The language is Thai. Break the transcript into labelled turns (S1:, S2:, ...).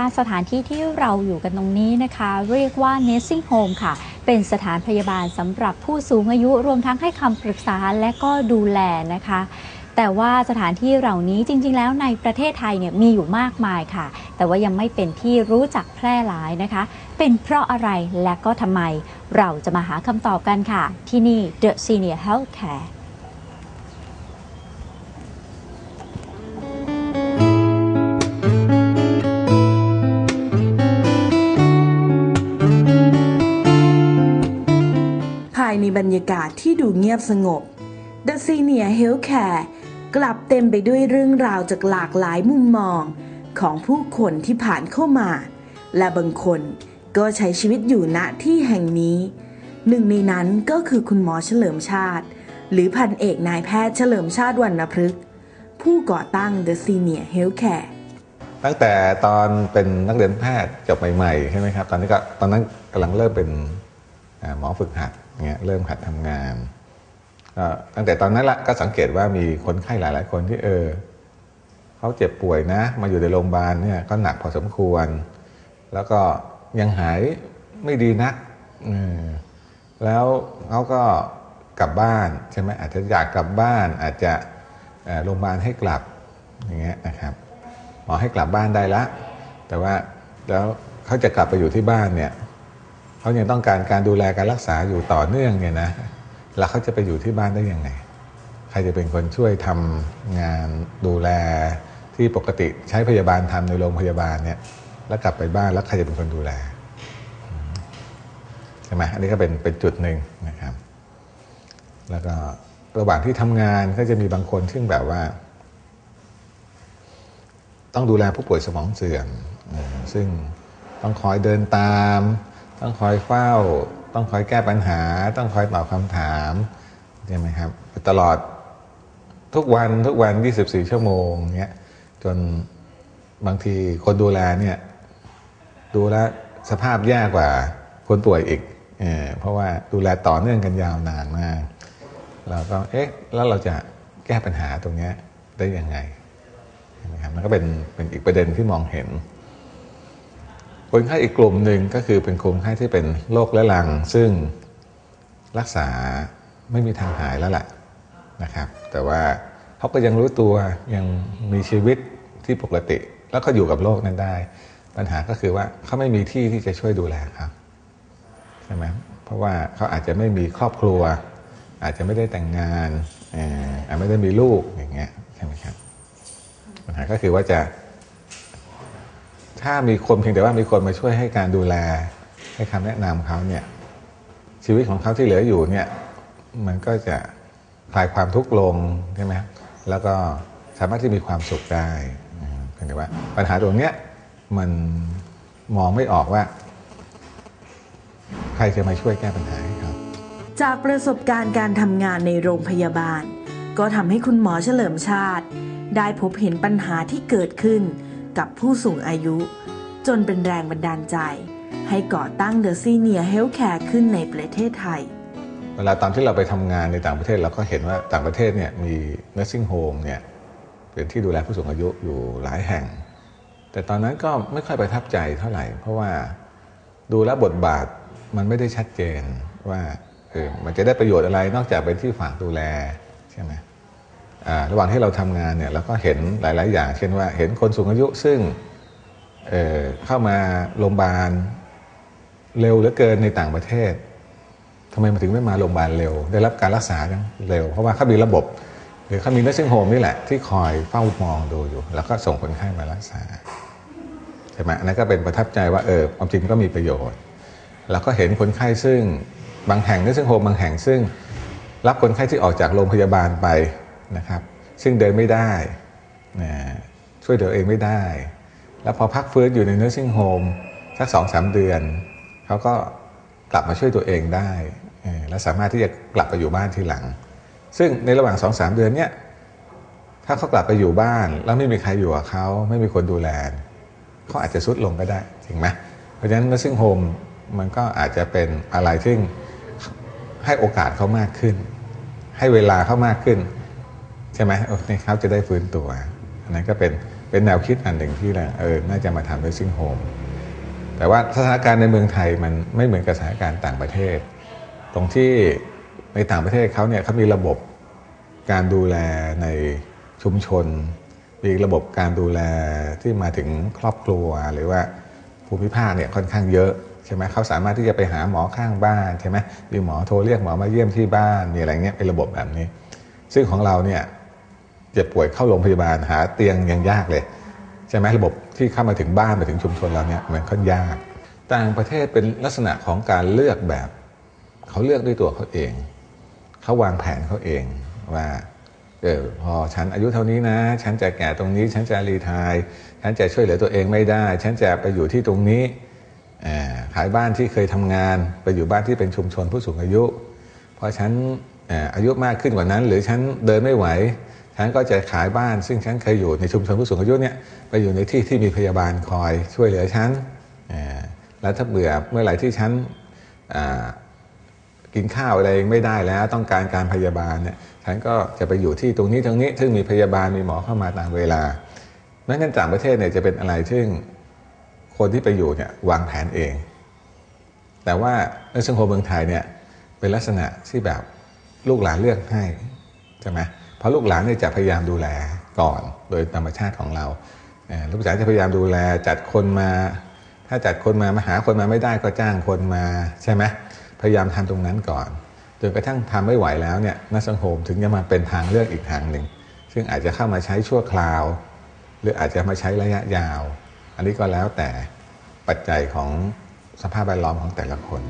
S1: ะสถานที่ที่เราอยู่กันตรงนี้นะคะ เรียกว่า nursing home ค่ะ เป็นสถานพยาบาลสำหรับผู้สูงอายุรวมทั้งให้คำปรึกษาและก็ดูแลนะคะ แต่ว่าสถานที่เหล่านี้จริง ๆ แล้วในประเทศไทยเนี่ยมีอยู่มากมายค่ะ แต่ว่ายังไม่เป็นที่รู้จักแพร่หลายนะคะ เป็นเพราะอะไรและก็ทำไมเราจะมาหาคำตอบกันค่ะ ที่นี่ The Senior Healthcare า
S2: ยในบรรยากาศที่ดูเงียบสงบ The Senior Healthcare กลับเต็มไปด้วยเรื่องราวจากหลากหลายมุมมอง ของผู้คนที่ผ่านเข้ามา และบางคนก็ใช้ชีวิตอยู่ณที่แห่งนี้ หนึ่งในนั้นก็คือคุณหมอเฉลิมชาติ หรือพันเอกนายแพทย์เฉลิมชาติวรรณพฤกษ์ผู้ก่อตั้ง The Senior Healthcare
S3: ตั้งแต่ตอนเป็นนักเรียนแพทย์จบใหม่ๆใช่ไหมครับ ตอนนี้ก็ตอนนั้นกำลังเริ่มเป็นหมอฝึกหัด เงี้ยเริ่มหัดทำงานตั้งแต่ตอนนั้นละก็สังเกตว่ามีคนไข้หลาย ๆ คนที่เออเขาเจ็บป่วยนะ มาอยู่ในโรงพยาบาลเนี่ยก็หนักพอสมควร แล้วก็ยังหายไม่ดีนักแล้วเขาก็กลับบ้านใช่ไหมอาจจะอยากกลับบ้าน อาจจะโรงพยาบาลให้กลับอย่างเงี้ยนะครับหมอให้กลับบ้านได้ละ แต่ว่าแล้วเขาจะกลับไปอยู่ที่บ้านเนี่ย เขายังต้องการการดูแลการรักษาอยู่ต่อเนื่องเนี่ยนะแล้วเขาจะไปอยู่ที่บ้านได้ยังไง ใครจะเป็นคนช่วยทำงานดูแลที่ปกติใช้พยาบาลทำในโรงพยาบาลเนี่ย แล้วกลับไปบ้านแล้วใครจะเป็นคนดูแลใช่ไหมอันนี้ก็เป็นเป็นจุดหนึ่งนะครับ แล้วก็ระหว่างที่ทำงานก็จะมีบางคนซึ่งแบบว่า ต้องดูแลผู้ป่วยสมองเสื่อมซึ่งต้องคอยเดินตาม ต้องคอยเฝ้า ต้องคอยแก้ปัญหา ต้องคอยตอบคำถามใช่ไหมครับ ตลอดทุกวันทุกวัน 24 ชั่วโมงเนี้ยจนบางทีคนดูแลเนี่ยดูแลสภาพแย่กว่าคนป่วยอีกเออเพราะว่าดูแลต่อเนื่องกันยาวนานมาก เราก็เอ๊ะแล้วเราจะแก้ปัญหาตรงนี้ได้ยังไงนะครับมันก็เป็นเป็นอีกประเด็นที่มองเห็น คนไข้อีกกลุ่มหนึ่งก็คือเป็นคนไข้ที่เป็นโรคเรื้อรัง ซึ่งรักษาไม่มีทางหายแล้วแหละนะครับ แต่ว่าเขาก็ยังรู้ตัวยังมีชีวิตที่ปกติ แล้วก็อยู่กับโรคนั้นได้ ปัญหาก็คือว่าเขาไม่มีที่ที่จะช่วยดูแลครับใช่ไหมเพราะว่าเขาอาจจะไม่มีครอบครัว อาจจะไม่ได้แต่งงานอ่ออาจไม่ได้มีลูกอย่างเงี้ยใช่ไหมครับปัญหาก็คือว่าจะ ถ้ามีคนเพียงแต่ว่ามีคนมาช่วยให้การดูแล ให้คำแนะนำเขาเนี่ย ชีวิตของเขาที่เหลืออยู่เนี่ย มันก็จะคลายความทุกข์ลงใช่ไหมแล้วก็สามารถที่มีความสุขได้เพียงแต่ว่า ปัญหาตรงเนี้ยมันมองไม่ออกว่า ใครจะมาช่วยแก้ปัญหาให้เขา
S2: จากประสบการณ์การทำงานในโรงพยาบาล ก็ทำให้คุณหมอเฉลิมชาติ ได้พบเห็นปัญหาที่เกิดขึ้น กับผู้สูงอายุ จนเป็นแรงบันดาลใจ ให้ก่อตั้ง The Senior Healthcare ขึ้นในประเทศไทย
S3: เวลาตอนที่เราไปทำงานในต่างประเทศเราก็เห็นว่าต่างประเทศเนี่ยมี nursing home เนี่ยเป็นที่ดูแลผู้สูงอายุอยู่หลายแห่ง แต่ตอนนั้นก็ไม่ค่อยประทับใจเท่าไหร่ เพราะว่าดูแลบทบาทมันไม่ได้ชัดเจนว่าเออมันจะได้ประโยชน์อะไรนอกจากเป็นที่ฝากดูแลใช่ไหม ระหว่างที่เราทำงานเนี่ยเราก็เห็นหลาย ๆ อย่าง เช่นว่าเห็นคนสูงอายุซึ่งเเข้ามาโรงพยาบาลเร็วเหลือเกินในต่างประเทศทำไมมันถึงไม่มาโรงพยาบาลเร็ว ได้รับการรักษาเร็ว เพราะว่าเขามีระบบ หรือเขามีนั r ซิ่งโฮมนี่แหละ ที่คอยเฝ้ามองดูอยู่ แล้วก็ส่งคนไข้มารักษาใช่ไหมนนั้นก็เป็นประทับใจว่าเออความจริงก็มีประโยชน์ แล้วก็เห็นคนไข้ซึ่งบางแห่งนั r ซิ่งโฮมบางแห่งซึ่ง รับคนไข้ที่ออกจากโรงพยาบาลไป นะครับ ซึ่งเดินไม่ได้นะช่วยเหลือเองไม่ได้ แล้วพอพักฟื้นอยู่ในเนั r ซิ่งโฮมสักสองสามเดือน เขาก็กลับมาช่วยตัวเองได้ และสามารถที่จะกลับไปอยู่บ้านทีหลัง ซึ่งในระหว่างสองสามเดือนเนี้ยถ้าเขากลับไปอยู่บ้าน แล้วไม่มีใครอยู่กับเขาไม่มีคนดูแลเขาอาจจะซุดลงก็ได้จริงไหมเพราะฉะนั้น nursing home มันก็อาจจะเป็นอะไรที่ให้โอกาสเขามากขึ้น ให้เวลาเขามากขึ้น ใช่ไหมโอเคเขาจะได้ฟื้นตัวอันั่นก็เป็นเป็นแนวคิดอันหนึ่งที่เราเออน่าจะมาทำ nursing home แต่ว่าสถานการณ์ในเมืองไทยมันไม่เหมือนกับสถานการณ์ต่างประเทศ ตรงที่ในต่างประเทศเขาเนี่ยเขามีระบบการดูแลในชุมชน มีระบบการดูแลที่มาถึงครอบครัวหรือว่าภูมิภาคเนี่ยค่อนข้างเยอะใช่ไหมเขาสามารถที่จะไปหาหมอข้างบ้านใช่ไหมมีหมอโทรเรียกหมอมาเยี่ยมที่บ้านมีอะไรเงี้ยเป็นระบบแบบนี้ ซึ่งของเราเนี่ย เจ็บป่วยเข้าโรงพยาบาลหาเตียงยังยากเลย ใช่ไหมระบบที่เข้ามาถึงบ้านมาถึงชุมชนเราเนี่ยมันค่อนยาก ต่างประเทศเป็นลักษณะของการเลือกแบบ เขาเลือกด้วยตัวเขาเอง เขาวางแผนเขาเองว่าเออพอฉันอายุเท่านี้นะ ฉันจะแก่ตรงนี้ ฉันจะรีทาย ฉันจะช่วยเหลือตัวเองไม่ได้ ฉันจะไปอยู่ที่ตรงนี้ขายบ้านที่เคยทำงาน ไปอยู่บ้านที่เป็นชุมชนผู้สูงอายุ เพอฉันอายุมากขึ้นกว่านั้น หรือฉันเดินไม่ไหว ฉันก็จะขายบ้านซึ่งฉันเคยอยู่ในชุมชนผู้สูงอายุเนี่ยไปอยู่ในที่ที่มีพยาบาลคอยช่วยเหลือฉันแล้วถ้าเบื่อเมื่อไหร่ที่ฉันกินข้าวอะไรไม่ได้แล้วต้องการการพยาบาลเนี่ยฉันก็จะไปอยู่ที่ตรงนี้ตรงนี้ซึ่งมีพยาบาลมีหมอเข้ามาตามเวลาดังนั้นต่างประเทศเนี่ยจะเป็นอะไรซึ่งคนที่ไปอยู่เนี่ยวางแผนเอง แต่ว่าในสังคมเมืองไทยเนี่ยเป็นลักษณะที่แบบลูกหลานเลือกให้ใช่ไหม เพราะลูกหลานเนี่ยจะพยายามดูแลก่อนโดยธรรมชาติของเราลูกหลานจะพยายามดูแลจัดคนมา ถ้าจัดคนมามาหาคนมาไม่ได้ก็จ้างคนมาใช่ไหมพยายามทำตรงนั้นก่อนจนกระทั่งทำไม่ไหวแล้วเนี่ยนักสังคมถึงจะมาเป็นทางเลือกอีกทางหนึ่งซึ่งอาจจะเข้ามาใช้ชั่วคราว หรืออาจจะมาใช้ระยะยาว อันนี้ก็แล้วแต่ปัจจัยของสภาพแวดล้อมของแต่ละคน